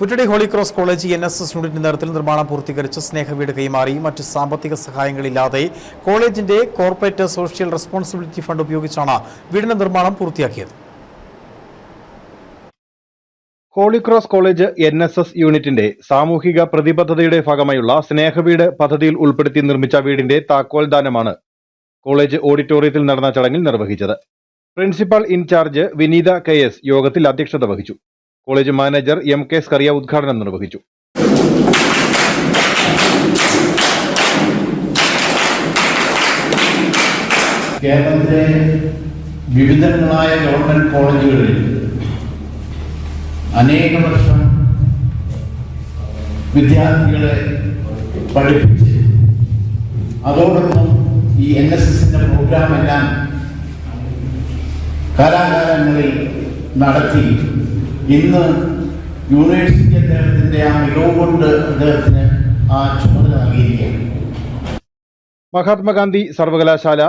Puttady Holy Cross College N S S നേതൃത്വത്തിൽ നിർമ്മാണം പൂർത്തീകരിച്ച് സ്നേഹവീട് കൈമാറി. മറ്റ് സാമ്പത്തിക സഹായങ്ങളില്ലാതെ കോളേജിന്റെ കോർപ്പറേറ്റ് സോഷ്യൽ റെസ്പോൺസിബിലിറ്റി ഫണ്ട് ഉപയോഗിച്ചാണ് വീടിന്റെ നിർമ്മാണം പൂർത്തിയാക്കിയത്. Holy Cross College N S S യൂണിറ്റിന്റെ സാമൂഹിക പ്രതിബദ്ധതയുടെ ഭാഗമായുള്ള സ്നേഹവീട് പദ്ധതിയിൽ ഉൾപ്പെടുത്തി നിർമ്മിച്ച വീടിന്റെ താക്കോൽ ദാനമാണ് കോളേജ് ഓഡിറ്റോറിയത്തിൽ നടന്ന ചടങ്ങിൽ നിർവഹിച്ചത്. Principal in charge Vineetha K S യോഗത്തിൽ അധ്യക്ഷത വഹിച്ചു. College manager M K Scaria ഉദ്ഘാടനം നിർവഹിച്ചു. കേരളത്തിലെ വിവിധങ്ങളായ ഗവൺമെന്റ് കോളേജുകളിൽ അനേക വർഷം വിദ്യാർത്ഥികളെ പഠിപ്പിച്ച് അതോടൊപ്പം ഈ എൻ എസ് എസിന്റെ പ്രോഗ്രാം എല്ലാം കാലാകാലങ്ങളിൽ നടത്തി ഇന്ന് യൂണിവേഴ്സിറ്റി അദ്ദേഹത്തിന്റെ ആ മികവ് കൊണ്ട് അദ്ദേഹത്തിന് ആ ചുമതല നൽകിയിരിക്കുകയാണ്. മഹാത്മാഗാന്ധി സർവകലാശാല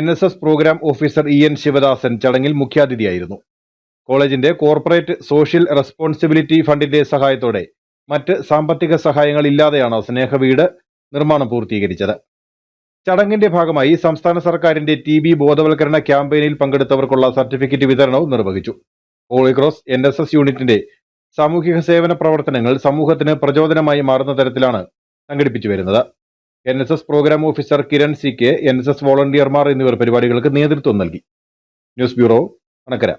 N S S programme officer E N Sivadasan ചടങ്ങിൽ മുഖ്യാതിഥിയായിരുന്നു. കോളേജിന്റെ കോർപ്പറേറ്റ് സോഷ്യൽ റെസ്പോൺസിബിലിറ്റി ഫണ്ടിന്റെ സഹായത്തോടെ മറ്റ് സാമ്പത്തിക സഹായങ്ങൾ ഇല്ലാതെയാണ് സ്നേഹവീട് നിർമ്മാണം പൂർത്തീകരിച്ചത്. ചടങ്ങിന്റെ ഭാഗമായി സംസ്ഥാന സർക്കാരിന്റെ ടി ബി ബോധവൽക്കരണ ക്യാമ്പയിനിൽ പങ്കെടുത്തവർക്കുള്ള സർട്ടിഫിക്കറ്റ് വിതരണവും നിർവഹിച്ചു. ഹോളിക്രോസ് എൻ എസ് എസ് യൂണിറ്റിന്റെ സാമൂഹിക സേവന പ്രവർത്തനങ്ങൾ സമൂഹത്തിന് പ്രചോദനമായി മാറുന്ന തരത്തിലാണ് സംഘടിപ്പിച്ചു വരുന്നത്. N S S programme officer Kiran C K N S S വോളണ്ടിയർമാർ എന്നിവർ പരിപാടികൾക്ക് നേതൃത്വം നൽകി. News bureau Anakkara